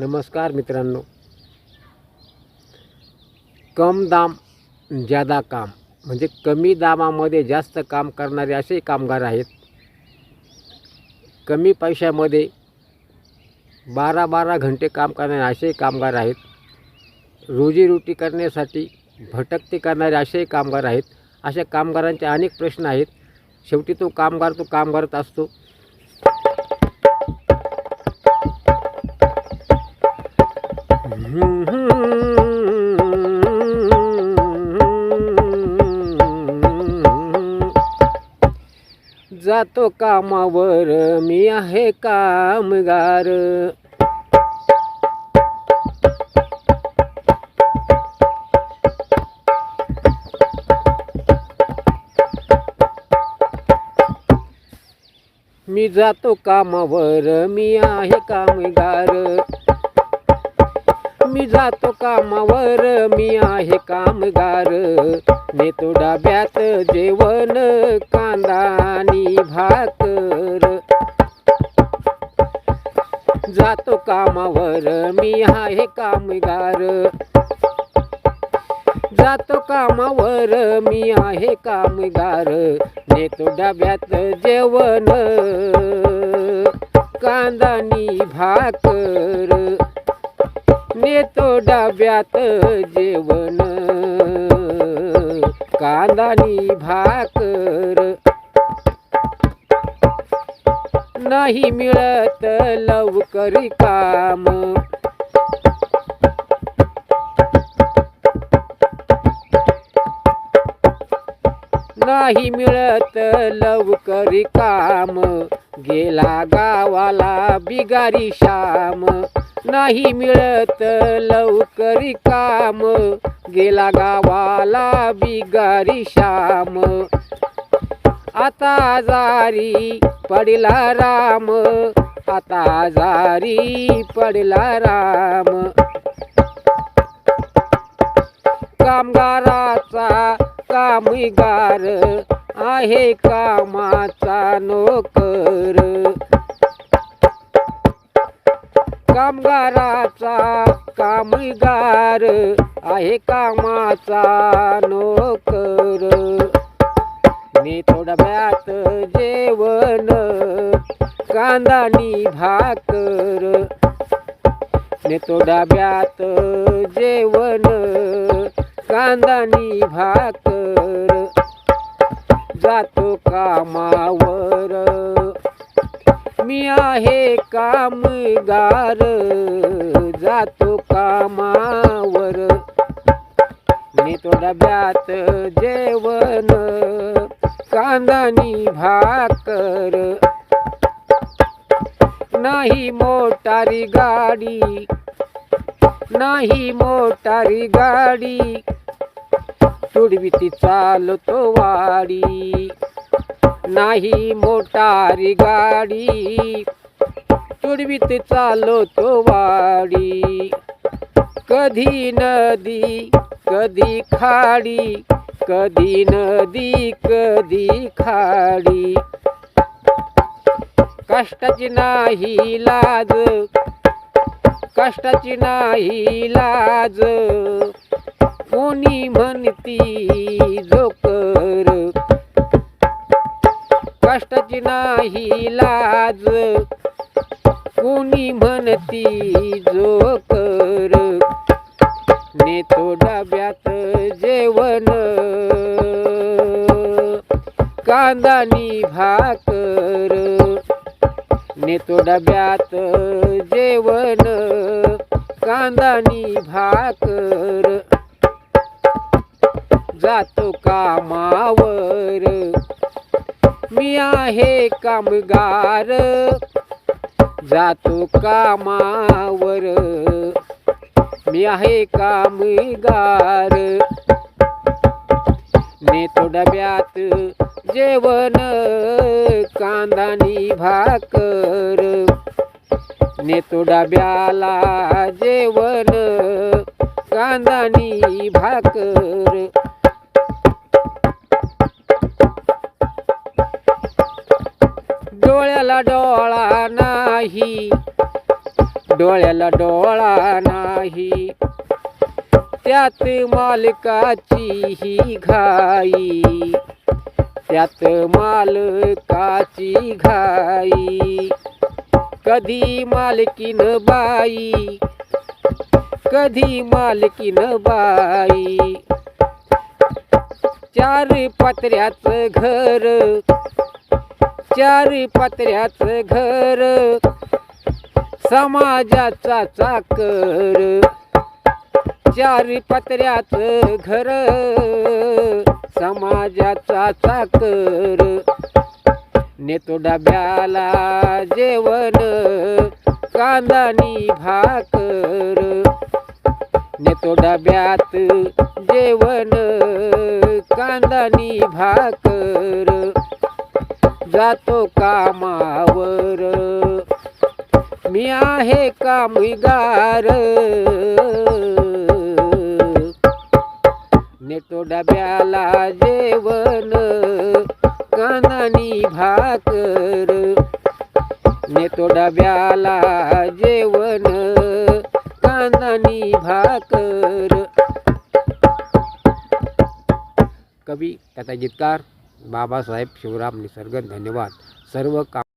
नमस्कार मित्रांनो. कम दाम ज्यादा काम म्हणजे कमी दामामध्ये जास्त काम करणारे असे कामगार आहेत. कमी पैशामध्ये बारा बारा घंटे काम करणारे असे कामगार आहेत. रोजीरोटी करण्यासाठी भटकते करणारे असे कामगार आहेत. अशा कामगारांचे अनेक प्रश्न आहेत. शेवटी तो कामगार तो कामगारच असतो. जातो कामावर. मी आहे कामगार. मी जातो कामावर. मी आहे कामगार. मी जातो कामावर. मी आहे कामगार. नेतो डाब्यात जेवण कांदानी भाकर. जातो कामावर मी आहे कामगार. जातो कामावर मी आहे कामगार. नेतो डब्यात जेवण कांदानी भाकर. नेतो डब्यात जेवण कांदानी भाकर नाही मिळत लवकर काम. नाही मिळत लवकर काम. गेला गावाला बिगारी श्याम. नाही मिळत लवकरी काम. गेला गावाला बिगारी श्याम. आता आजारी पडला राम. आता आजारी पडला राम. कामगाराचा कामगार आहे कामाचा नोकर. कामगाराचा कामगार आहे कामाचा नोकर. मी डब्यात जेवण कांदानी भाकर. नेतो डब्यात जेवण कांदानी भाकर. जातो कामावर. मी आहे कामगार जातो कामावर. नेतो डब्यात जेवण कांदानी भाकर. नाही मोटारी गाडी नाही मोटारी गाडी. तुडवीती चालतो वाडी. नाही मोटारी गाडी. तुडवीत तो वाडी. कधी नदी कधी खाडी. कधी नदी कधी खाडी. कष्टाची नाही लाज कष्टाची नाही लाज. कोणी म्हणती जोकर कष्टाची नाही लाज. कोणी म्हणती जो कर नेतो डब्यात जेवण. कांदानी भाकर. नेतो डब्यात जेवण. कांदानी भाकर. जातो कामावर. मी आहे कामगार. जातो कामावर. मी आहे कामगार. नेतो डब्यात जेवण कांदानी भाकर. नेतो डब्याला जेवण कांदानी भाकर. डोळा नाही. डोळ्याला डोळा नाही. त्यात मालकाची ही घाई. त्यात मालकाची घाई. कधी मालकीन बाई कधी मालकीन बाई. चार पत्र्याचं घर चारी पत्र्याचं घर समाजाचा चाकर. चारी पत्र्याचं घर समाजाचा चाकर. नेतो डब्याला जेवण कांदानी भाकर. नेतो डब्यात जेवण कांदानी भाकर. जातो कामावर. मी आहे कामगार. नेतो डब्याला जेवण कानानी भाकर. नेतो डब्याला जेवण कानानी भाकर. कवी कथा गीतकार बाबासाहेब शिवराम निसर्ग धन्यवाद. सर्व काम